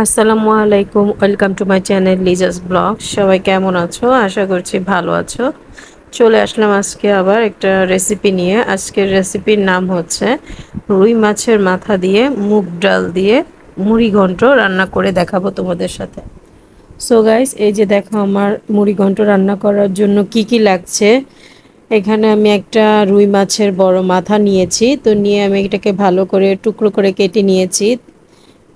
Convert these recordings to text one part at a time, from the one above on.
আসসালামু আলাইকুম, welcome to my channel Liza's blog. সবাই কেমন আছো? আশা করছি ভালো আছো। চলে আসলাম আজকে আবার একটা রেসিপি নিয়ে। আজকের রেসিপির নাম হচ্ছে রুই মাছের মাথা দিয়ে মুগ ডাল দিয়ে মুড়ি ঘন্ট রান্না করে দেখাবো তোমাদের সাথে। সো গাইস এই যে দেখো আমার মুড়ি ঘন্ট রান্না করার জন্য কি কি লাগছে। এখানে আমি একটা রুই মাছের বড় মাথা নিয়েছি। তো নিয়ে আমি এটাকে ভালো করে টুকরো করে কেটে নিয়েছি।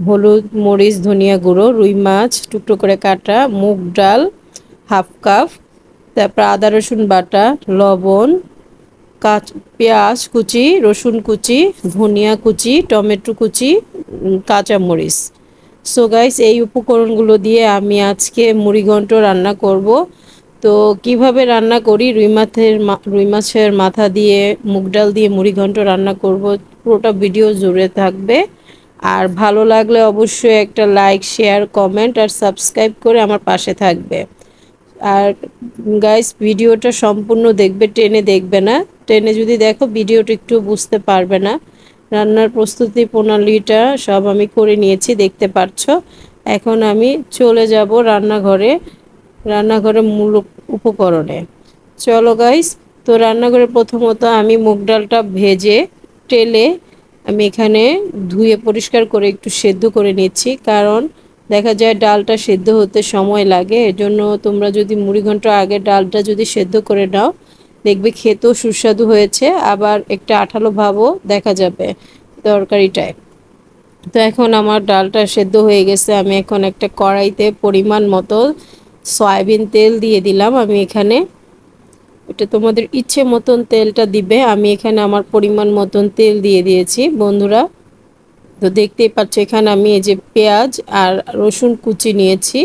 হলুদ, মরিচ, ধনিয়া গুঁড়ো, রুই মাছ, টুকরো করে কাটা, মুগ ডাল, হাফ কাপ, তারপর আদা, রসুন বাটা, লবণ, কাঁচ, পেঁয়াজ কুচি, রসুন কুচি, ধনিয়া কুচি, টমেটো কুচি কাঁচা মরিচ। সো গাইস এই উপকরণগুলো দিয়ে আমি আজকে মুড়িঘণ্ট রান্না করব। তো কীভাবে রান্না করি? রুই মাছের রুই মাছের মাথা দিয়ে, মুগ ডাল দিয়ে মুড়িঘণ্ট রান্না করব। পুরোটা ভিডিও জুড়ে থাকবে। আর ভালো লাগলে অবশ্যই একটা লাইক শেয়ার কমেন্ট আর সাবস্ক্রাইব করে আমার পাশে থাকবে। আর গাইস ভিডিওটা সম্পূর্ণ দেখবে, টেনে দেখবে না। টেনে যদি দেখো, ভিডিওটা একটু বুঝতে পারবে না। রান্নার প্রস্তুতি, প্রণালীটা সব আমি করে নিয়েছি, দেখতে পাচ্ছ এখন আমি চলে যাব রান্নাঘরে রান্নাঘরে মূল উপকরণে। চলো গাইস তো রান্নাঘরে প্রথমত আমি মুগ ডালটা ভেজে টেলে আমি এখানে ধুয়ে পরিষ্কার করে একটু সেদ্ধ করে নিচ্ছি, কারণ দেখা যায় ডালটা সেদ্ধ হতে সময় লাগে। এজন্য তোমরা যদি মুড়ি ঘণ্টা আগে ডালটা যদি সেদ্ধ করে নাও, দেখবে খেতেও সুস্বাদু হয়েছে, আবার একটা আঠালো ভাবও দেখা যাবে তরকারিটায়। তো এখন আমার ডালটা সেদ্ধ হয়ে গেছে। আমি এখন একটা কড়াইতে পরিমাণ মতো সয়াবিন তেল দিয়ে দিলাম। আমি এখানে এটা তোমাদের ইচ্ছে মতন তেলটা দিবে। আমি এখানে আমার পরিমাণ মতন তেল দিয়ে দিয়েছি, বন্ধুরা। তো দেখতেই পাচ্ছ, এখানে আমি এই যে পেঁয়াজ আর রসুন কুচি নিয়েছি।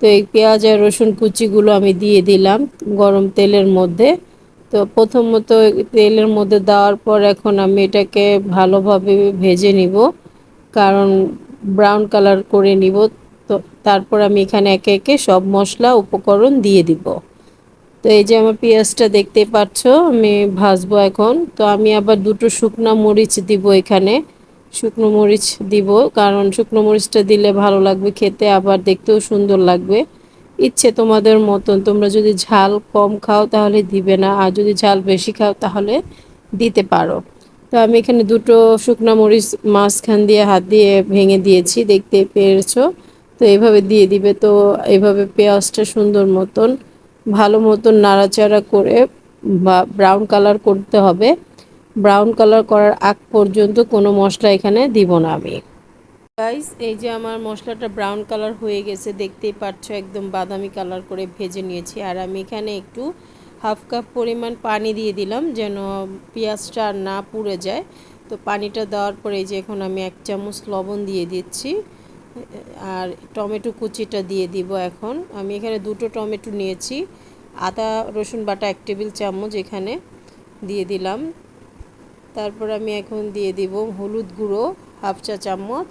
তো এই পেঁয়াজ আর রসুন কুচিগুলো আমি দিয়ে দিলাম গরম তেলের মধ্যে। তো প্রথমত তেলের মধ্যে দেওয়ার পর এখন আমি এটাকে ভালোভাবে ভেজে নিব, কারণ ব্রাউন কালার করে নিব। তো তারপর আমি এখানে একে একে সব মশলা, উপকরণ দিয়ে দিব। তো এই যে আমার পেঁয়াজটা দেখতে পাচ্ছ, আমি ভাজবো এখন। তো আমি আবার দুটো শুকনো মরিচ দিব এখানে। শুকনো মরিচ দিব, কারণ শুকনো মরিচটা দিলে ভালো লাগবে খেতে, আবার দেখতেও সুন্দর লাগবে। ইচ্ছে তোমাদের মতন, তোমরা যদি ঝাল কম খাও তাহলে দিবে না, আর যদি ঝাল বেশি খাও তাহলে দিতে পারো। তো আমি এখানে দুটো শুকনো মরিচ মাঝখান দিয়ে, হাত দিয়ে ভেঙে দিয়েছি, দেখতে পেরেছ তো এভাবে দিয়ে দিবে, তো এইভাবে পেঁয়াজটা সুন্দর মতন ভালো মতন নাড়াচাড়া করে বা ব্রাউন কালার করতে হবে। ব্রাউন কালার করার আগ পর্যন্ত কোনো মশলা এখানে দিব না আমি। গাইস এই যে আমার মশলাটা ব্রাউন কালার হয়ে গেছে, দেখতেই পাচ্ছ একদম বাদামি কালার করে ভেজে নিয়েছি। আর আমি এখানে একটু হাফ কাপ পরিমাণ পানি দিয়ে দিলাম যেন পেঁয়াজটা না পুড়ে যায়। তো পানিটা দেওয়ার পরে এই যে এখন আমি এক চামচ লবণ দিয়ে দিচ্ছি। আর টমেটো কুচিটা দিয়ে দিব এখন। আমি এখানে দুটো টমেটো নিয়েছি। আদা, রসুন বাটা এক টেবিল চামচ এখানে দিয়ে দিলাম। তারপর আমি এখন দিয়ে দিব হলুদ গুঁড়ো হাফ চা চামচ,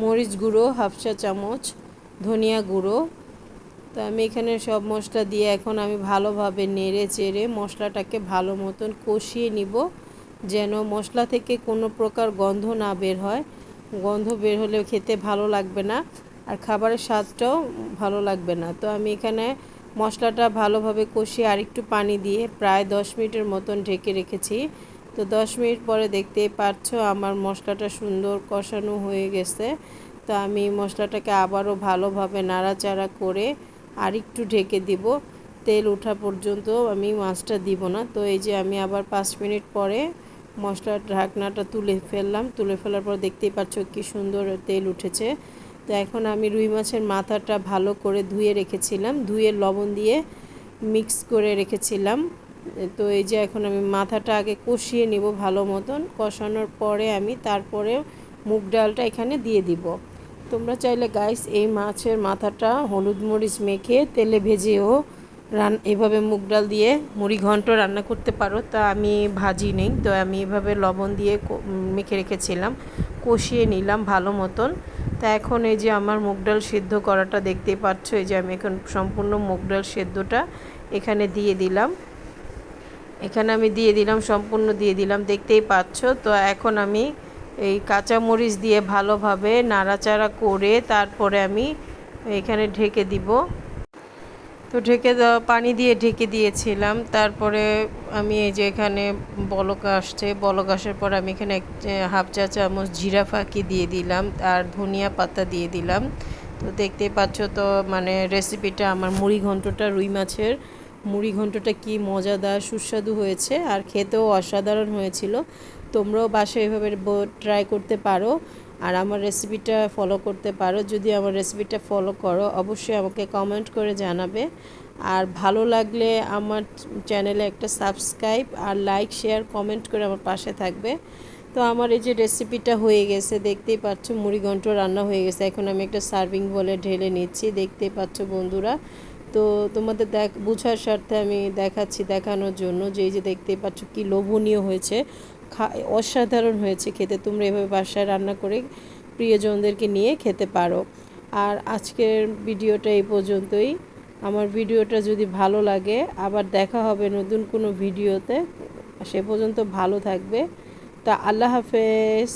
মরিচ গুঁড়ো হাফ চা চামচ, ধনিয়া গুঁড়ো। তো আমি এখানে সব মশলা দিয়ে এখন আমি ভালোভাবে নেড়ে চেড়ে মশলাটাকে ভালো মতন কষিয়ে নিব, যেন মশলা থেকে কোনো প্রকার গন্ধ না বের হয়। গন্ধ বের হলে খেতে ভালো লাগবে না আর খাবারের স্বাদটাও ভালো লাগবে না। তো আমি এখানে মশলাটা ভালোভাবে কষিয়ে আরেকটু পানি দিয়ে প্রায় দশ মিনিটের মতন ঢেকে রেখেছি। তো দশ মিনিট পরে দেখতেই পাচ্ছ আমার মশলাটা সুন্দর কষানো হয়ে গেছে। তো আমি মশলাটাকে আবারও ভালোভাবে নাড়াচাড়া করে আরেকটু ঢেকে দিব। তেল ওঠা পর্যন্ত আমি মাছটা দিব না। তো এই যে আমি আবার পাঁচ মিনিট পরে মশলার ঢাকনাটা তুলে ফেললাম। তুলে ফেলার পর দেখতেই পাচ্ছ কি সুন্দর তেল উঠেছে। তো এখন আমি রুই মাছের মাথাটা ভালো করে ধুয়ে রেখেছিলাম। ধুয়ে লবণ দিয়ে মিক্স করে রেখেছিলাম। তো এই যে এখন আমি মাথাটা আগে কষিয়ে নেব ভালো মতন। কষানোর পরে আমি তারপরে মুগ ডালটা এখানে দিয়ে দিব। তোমরা চাইলে গাইস এই মাছের মাথাটা হলুদ মরিচ মেখে তেলে ভেজেও রান এভাবে মুগ ডাল দিয়ে মুড়ি ঘন্ট রান্না করতে পারো, তা আমি ভাজি নেই। তো আমি এভাবে লবণ দিয়ে মেখে রেখেছিলাম, কষিয়ে নিলাম ভালো মতন। তা এখন এই যে আমার মুগ ডাল সিদ্ধ করাটা দেখতেই পাচ্ছ, এই যে আমি এখন সম্পূর্ণ মুগ ডাল সেদ্ধটা এখানে দিয়ে দিলাম। এখানে আমি দিয়ে দিলাম, সম্পূর্ণ দিয়ে দিলাম, দেখতেই পাচ্ছ। তো এখন আমি এই কাঁচামরিচ দিয়ে ভালোভাবে নাড়াচাড়া করে তারপরে আমি এখানে ঢেকে দিব। তো ঢেকে পানি দিয়ে ঢেকে দিয়েছিলাম। তারপরে আমি এই যে এখানে বলক আসছে, বলক আসার পর আমি এখানে এক হাফ চা চামচ জিরা ফাঁকি দিয়ে দিলাম আর ধনিয়া পাতা দিয়ে দিলাম। তো দেখতে পাচ্ছ তো মানে রেসিপিটা আমার মুড়ি ঘন্টটা রুই মাছের। মুড়ি ঘন্টটা কি মজাদার, সুস্বাদু হয়েছে আর খেতেও অসাধারণ হয়েছিল। তোমরাও বাসায় এভাবে ট্রাই করতে পারো। আর আমার রেসিপিটা ফলো করতে পারো। যদি আমার রেসিপিটা ফলো করো, অবশ্যই আমাকে কমেন্ট করে জানাবে। আর ভালো লাগলে আমার চ্যানেলে একটা সাবস্ক্রাইব আর লাইক শেয়ার কমেন্ট করে আমার পাশে থাকবে। তো আমার এই যে রেসিপিটা হয়ে গেছে, দেখতেই পাচ্ছ মুড়িঘণ্ট রান্না হয়ে গেছে। এখন আমি একটা সার্ভিং বলে ঢেলে নিচ্ছি, দেখতেই পাচ্ছ বন্ধুরা। তো তোমাদের দেখ, বোঝার স্বার্থে আমি দেখাচ্ছি দেখানোর জন্য যে এই যে দেখতেই পাচ্ছ কি লোভনীয় হয়েছে। খা, অসাধারণ হয়েছে খেতে। তোমরা এভাবে বাসায় রান্না করে প্রিয়জনদেরকে নিয়ে খেতে পারো। আর আজকের ভিডিওটা এই পর্যন্তই। আমার ভিডিওটা যদি ভালো লাগে, আবার দেখা হবে নতুন কোনো ভিডিওতে। সে পর্যন্ত ভালো থাকবে। তা আল্লাহ হাফেজ।